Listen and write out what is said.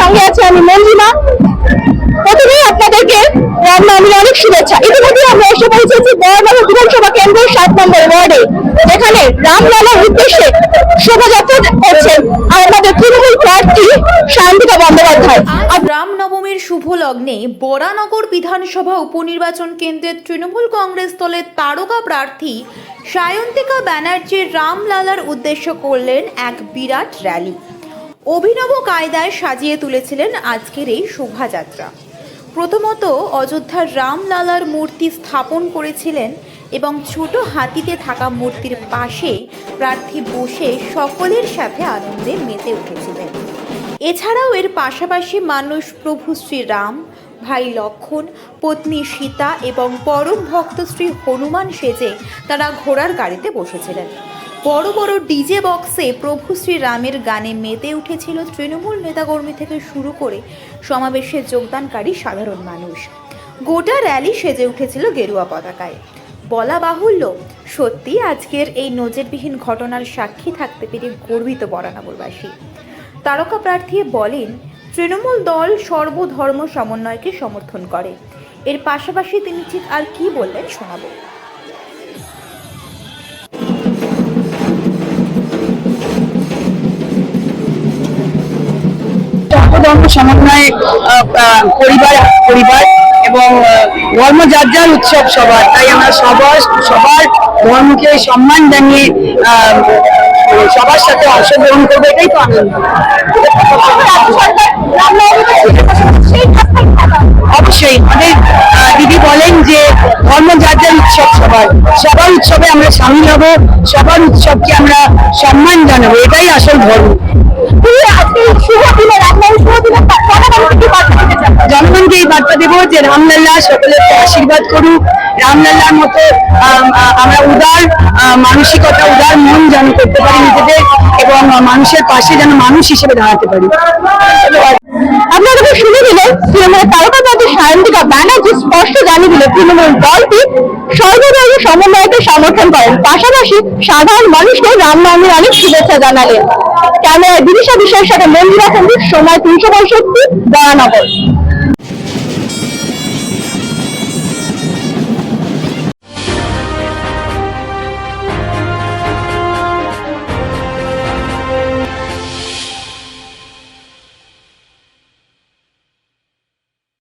সঙ্গে আছে আমি মঞ্জিমা প্রথমেই আপনাদেরকে রামনবমীর অনেক শুভেচ্ছা। ইতিমধ্যে আমরা বড়নগর বিধানসভা কেন্দ্রের সাত নম্বর ওয়ার্ডে, যেখানে রামলালার উদ্দেশ্যে শোভাযাত্রা করছেন আমাদের তৃণমূল প্রার্থী শান্তিকা বন্দ্যোপাধ্যায়। শুভ লগ্নে বরানগর বিধানসভা উপনির্বাচন কেন্দ্রের তৃণমূল কংগ্রেস দলের তারকা প্রার্থী সায়ন্তিকা ব্যানার্জির রামলালার উদ্দেশ্য করলেন এক বিরাট র্যালি। অভিনব কায়দায় সাজিয়ে তুলেছিলেন আজকের এই শোভাযাত্রা। প্রথমত অযোধ্যার রামলালার মূর্তি স্থাপন করেছিলেন এবং ছোট হাতিতে থাকা মূর্তির পাশে প্রার্থী বসে সকলের সাথে আনন্দে মেতে উঠেছিলেন। এছাড়াও এর পাশাপাশি মানুষ প্রভু শ্রীরাম, ভাই লক্ষণ, পত্নী সীতা এবং পরম ভক্ত শ্রী হনুমান সেজে তারা ঘোড়ার গাড়িতে বসেছিলেন। বড় বড় ডিজে বক্সে প্রভু শ্রীরামের গানে মেতে উঠেছিল তৃণমূল নেতাকর্মী থেকে শুরু করে সমাবেশে যোগদানকারী সাধারণ মানুষ। গোটা র্যালি সেজে উঠেছিল গেরুয়া পতাকায়। বলা বাহুল্য, সত্যি আজকের এই নজিরবিহীন ঘটনার সাক্ষী থাকতে পেরে গর্বিত বরানগরবাসী। তারকা প্রার্থী বলেন, তৃণমূল দল সর্বধর্ম সমন্বয়কে সমর্থন করে। এর পাশাপাশি তিনি ঠিক আর কি বললেন শোনাবো। সর্বধর্ম সমন্বয়ে পরিবার পরিবার এবং ধর্ম যার যার উৎসব সবার। তাই আমরা সবার সবার ধর্মকে সম্মান জানিয়ে সবার সাথে অংশগ্রহণ করব, এটাই তো আনন্দ। অবশ্যই, আমাদের দিদি বলেন যে ধর্ম যার যার উৎসব সবার। সবার উৎসবে আমরা সামিল হব, সবার উৎসবকে আমরা সম্মান জানাব, এটাই আসল ধর্ম। জনগণকে এই বার্তা দেবো যে রামলাল্লা সকলের আশীর্বাদ করুক। রামলাল্লার মতো আম, আমরা উদার মানসিকতা উদার মন যেন করতে পারি নিজেদের এবং মানুষের পাশে যেন মানুষ হিসেবে দাঁড়াতে পারি। আপনারা তো শুনে দিলেন তৃণমূল তারকা প্রার্থী সায়ন্তিকা ব্যানার্জি স্পষ্ট জানিয়ে দিল তৃণমূল দলটি সর্বধর্ম সমন্বয়কে সমর্থন করেন। পাশাপাশি সাধারণ মানুষকে রামনবমীর অনেক শুভেচ্ছা জানালেন। ক্যামেরায় বিদিশা বিষয়ের সাথে মন্দির কেন্দ্রিক সময় তিনশো পঁয়ষট্টি বরানগর